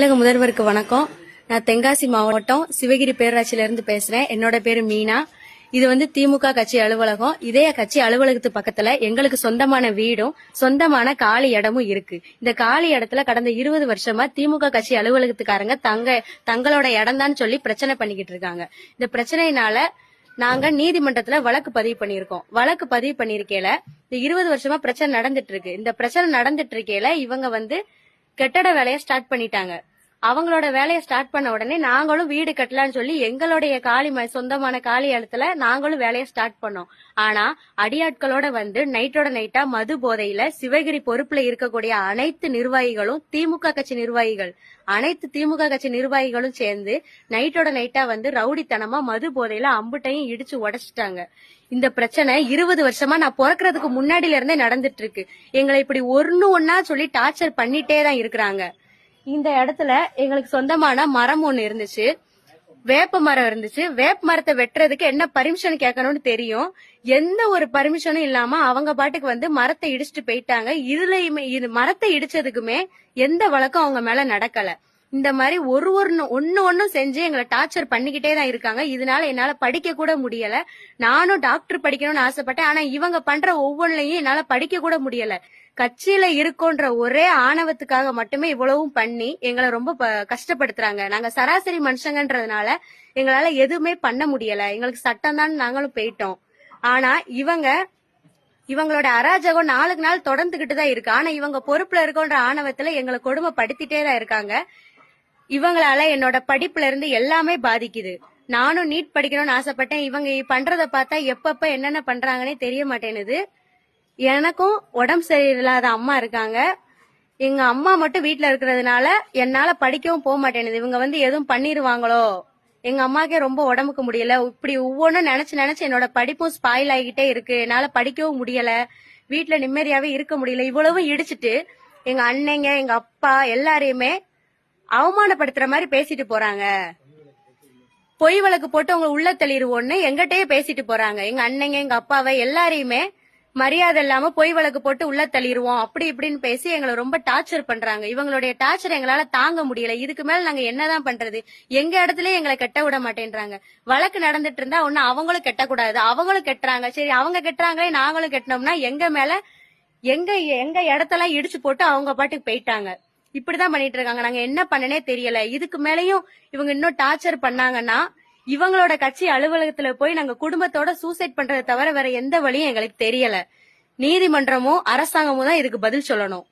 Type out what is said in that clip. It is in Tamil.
தமிழக முதல்வருக்கு வணக்கம். நான் தென்காசி மாவட்டம் சிவகிரி பேரூராட்சியில இருந்து பேசுறேன். என்னோட பேரு மீனா. இது வந்து திமுக கட்சி அலுவலகம். இதே கட்சி அலுவலகத்து பக்கத்துல எங்களுக்கு சொந்தமான வீடும் சொந்தமான காலி இடமும் இருக்கு. இந்த காலி இடத்துல கடந்த இருபது வருஷமா திமுக கட்சி அலுவலகத்துக்காரங்க தங்க தங்களோட இடம் சொல்லி பிரச்சனை பண்ணிக்கிட்டு இருக்காங்க. இந்த பிரச்சனையினால நாங்க நீதிமன்றத்துல வழக்கு பதிவு பண்ணிருக்கோம் வழக்கு பதிவு பண்ணிருக்கையில இந்த இருபது வருஷமா பிரச்சனை நடந்துட்டு இருக்கு. இந்த பிரச்சனை நடந்துட்டு இருக்கையில இவங்க வந்து கெட்டட வேலையை ஸ்டார்ட் பண்ணிட்டாங்க. அவங்களோட வேலையை ஸ்டார்ட் பண்ண உடனே நாங்களும் வீடு கட்டலாம்னு சொல்லி எங்களுடைய காலி ம- சொந்தமான காலி இடத்துல நாங்களும் வேலையை ஸ்டார்ட் பண்ணோம். ஆனா அடியாட்களோட வந்து நைட்டோட நைட்டா மது போதையில சிவகிரி பொறுப்புல இருக்கக்கூடிய அனைத்து நிர்வாகிகளும் திமுக கட்சி நிர்வாகிகள் அனைத்து திமுக கட்சி நிர்வாகிகளும் சேர்ந்து நைட்டோட நைட்டா வந்து ரவுடித்தனமா மது போதையில அம்புட்டையும் இடிச்சு உடச்சிட்டாங்க. இந்த பிரச்சனை இருபது வருஷமா நான் பிறக்கிறதுக்கு முன்னாடில இருந்தே நடந்துட்டு இருக்கு. எங்களை இப்படி ஒன்னு ஒன்னா சொல்லி டார்ச்சர் பண்ணிட்டே தான் இருக்கிறாங்க. இந்த இடத்துல எங்களுக்கு சொந்தமான மரம் ஒண்ணு இருந்துச்சு. வேப்ப மரம் இருந்துச்சு. வேப்ப மரத்தை வெட்டுறதுக்கு என்ன பர்மிஷன் கேட்கணும்னு தெரியும். எந்த ஒரு பர்மிஷனும் இல்லாம அவங்க பாட்டுக்கு வந்து மரத்தை இடிச்சிட்டு போயிட்டாங்க. இதுலயுமே இது மரத்தை இடிச்சதுக்குமே எந்த வழக்கம் அவங்க மேல நடக்கல. இந்த மாதிரி ஒரு ஒரு ஒன்னு ஒன்னும் செஞ்சு எங்களை டார்ச்சர் பண்ணிக்கிட்டே தான் இருக்காங்க. இதனால என்னால படிக்க கூட முடியல. நானும் டாக்டர் படிக்கணும்னு ஆசைப்பட்டேன். ஆனா இவங்க பண்ற ஒவ்வொன்றையும் என்னால படிக்க கூட முடியல. கட்சியில இருக்கோன்ற ஒரே ஆணவத்துக்காக மட்டுமே இவ்வளவும் பண்ணி எங்களை ரொம்ப ப- கஷ்டப்படுத்துறாங்க. நாங்க சராசரி மனுஷங்கன்றதுனால எங்களால எதுவுமே பண்ண முடியல. எங்களுக்கு சட்டம் தான் நாங்களும் போயிட்டோம். ஆனா இவங்க இவங்களோட அராஜகம் நாளுக்கு நாள் தொடர்ந்துகிட்டு தான் இருக்கு. ஆனா இவங்க பொறுப்புல இருக்கோன்ற ஆணவத்துல எங்களை கொடுமைப்படுத்திட்டே தான் இருக்காங்க. இவங்களால என்னோட படிப்புல இருந்து எல்லாமே பாதிக்குது. நானும் நீட் படிக்கணும்னு ஆசைப்பட்டேன். இவங்க பண்றத பார்த்தா எப்பப்ப என்னென்ன பண்றாங்கன்னே தெரிய மாட்டேனுது. எனக்கும் உடம்பு சரியில்லாத அம்மா இருக்காங்க. எங்க அம்மா மட்டும் வீட்டுல இருக்கிறதுனால என்னால படிக்கவும் போக மாட்டேனுது. இவங்க வந்து எதுவும் பண்ணிருவாங்களோ? எங்க அம்மாக்கே ரொம்ப உடம்புக்கு முடியல. இப்படி ஒவ்வொன்றும் நினைச்சு நினைச்சு என்னோட படிப்பும் ஸ்பாயில் ஆகிட்டே இருக்கு. என்னால படிக்கவும் முடியல. வீட்டுல நிம்மதியாவே இருக்க முடியல. இவ்வளவும் இடிச்சிட்டு எங்க அண்ணங்க எங்க அப்பா எல்லாரையுமே அவமானப்படுத்துற மாதிரி பேசிட்டு போறாங்க. பொய் வழக்கு போட்டு அவங்க உள்ள தள்ளிடுவோன்னு எங்கிட்டயே பேசிட்டு போறாங்க. எங்க அண்ணங்க எங்க அப்பாவை எல்லாரையுமே மரியாதை இல்லாம பொய் வழக்கு போட்டு உள்ள தள்ளிடுவோம் அப்படி இப்படின்னு பேசி எங்களை ரொம்ப டார்ச்சர் பண்றாங்க. இவங்களுடைய டார்ச்சர் எங்களால தாங்க முடியல. இதுக்கு மேல நாங்க என்னதான் பண்றது? எங்க இடத்துல எங்களை கெட்ட விட மாட்டேன்றாங்க. வழக்கு நடந்துட்டு இருந்தா ஒண்ணு அவங்களும் கெட்டக்கூடாது. அவங்களும் கெட்டுறாங்க. சரி அவங்க கெட்டுறாங்களே நாங்களும் கெட்டினோம்னா எங்க மேல எங்க எங்க இடத்தெல்லாம் இடிச்சு போட்டு அவங்க பாட்டுக்கு போயிட்டாங்க. இப்படிதான் பண்ணிட்டு இருக்காங்க நாங்க என்ன பண்ணனே தெரியல. இதுக்கு மேலயும் இவங்க இன்னும் டார்ச்சர் பண்ணாங்கன்னா இவங்களோட கட்சி அலுவலகத்துல போய் நாங்க குடும்பத்தோட சூசைட் பண்றதை தவிர வேற எந்த வழியும் எங்களுக்கு தெரியல. நீதிமன்றமும் அரசாங்கமும் தான் இதுக்கு பதில் சொல்லணும்.